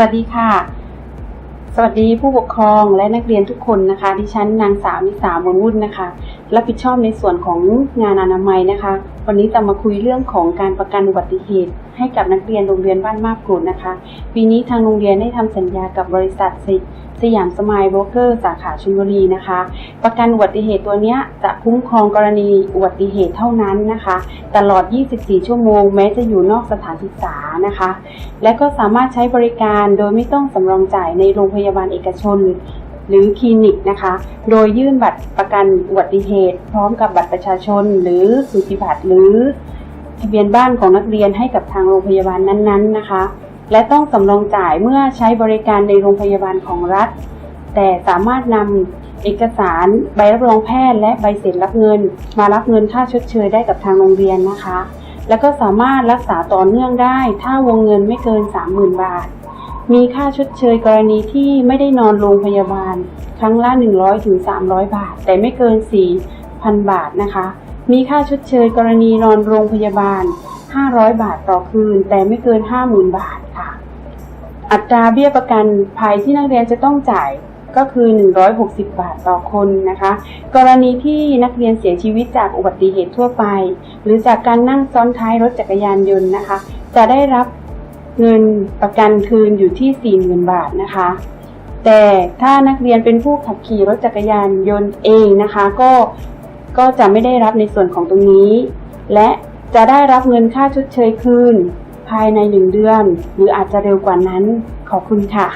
วัสดีค่ะ สวัสดีผู้ปกครองและนักเรียนทุกคนนะคะ ดิฉันนางสาวนิสามนวุ่นนะคะ รับผิดชอบในส่วนของงานอนามัยนะคะ วันนี้จะมาคุยเรื่องของการประกันอุบัติเหตุ ให้กับนักเรียนโรงเรียนบ้านมาบกรูดนะคะ ปีนี้ทางโรงเรียนได้ทำสัญญากับบริษัทส สยามสมายโบรกเกอร์สาขาชลบุรีนะคะ ประกันอุบัติเหตุตัวนี้จะคุ้มครองกรณีอุบัติเหตุเท่านั้นนะคะ ตลอด 24 ชั่วโมง แม้จะอยู่นอกสถานศึกษานะคะ และก็สามารถใช้บริการโดยไม่ต้องสำรองจ่ายในโรงพยาบาลเอกชนหรือคลินิกนะคะ โดยยื่นบัตรประกันอุบัติเหตุ พร้อมกับบัตรประชาชน หรือสูติบัตรหรือทะเบียนบ้านของนักเรียนให้กับทางโรงพยาบาลนั้นๆนะคะ และต้องสำรองจ่ายเมื่อใช้บริการในโรงพยาบาลของรัฐ แต่สามารถนำเอกสารใบรับรองแพทย์ และใบเสร็จรับเงิน มารับเงินค่าชดเชยได้กับทางโรงเรียนนะคะ แล้วก็สามารถรักษาต่อเนื่องได้ ถ้าวงเงินไม่เกิน 30,000 บาท มีค่าชดเชยกรณีที่ไม่ได้นอนโรงพยาบาล ครั้งละ 100ถึง300 บาท แต่ไม่เกิน 4,000 บาทนะคะ มีค่าชดเชยกรณีนอนโรงพยาบาล 500 บาทต่อคืน แต่ไม่เกิน 50,000 บาทค่ะ อัตราเบี้ยประกันภัยที่นักเรียนจะต้องจ่ายก็คือ 160 บาทต่อคนนะคะ กรณีที่นักเรียนเสียชีวิตจากอุบัติเหตุทั่วไป หรือจากการนั่งซ้อนท้ายรถจักรยานยนต์นะคะ จะได้รับเงินประกันคืนอยู่ที่ 40,000 บาทนะคะ แต่ถ้านักเรียนเป็นผู้ขับขี่รถจักรยานยนต์เองนะคะ ก็ก็จะไม่ได้รับในส่วนของตรงนี้ และ จะได้รับเงินค่าชดเชยคืน ภายในหนึ่งเดือน หรืออาจจะเร็วกว่านั้น ขอบคุณค่ะ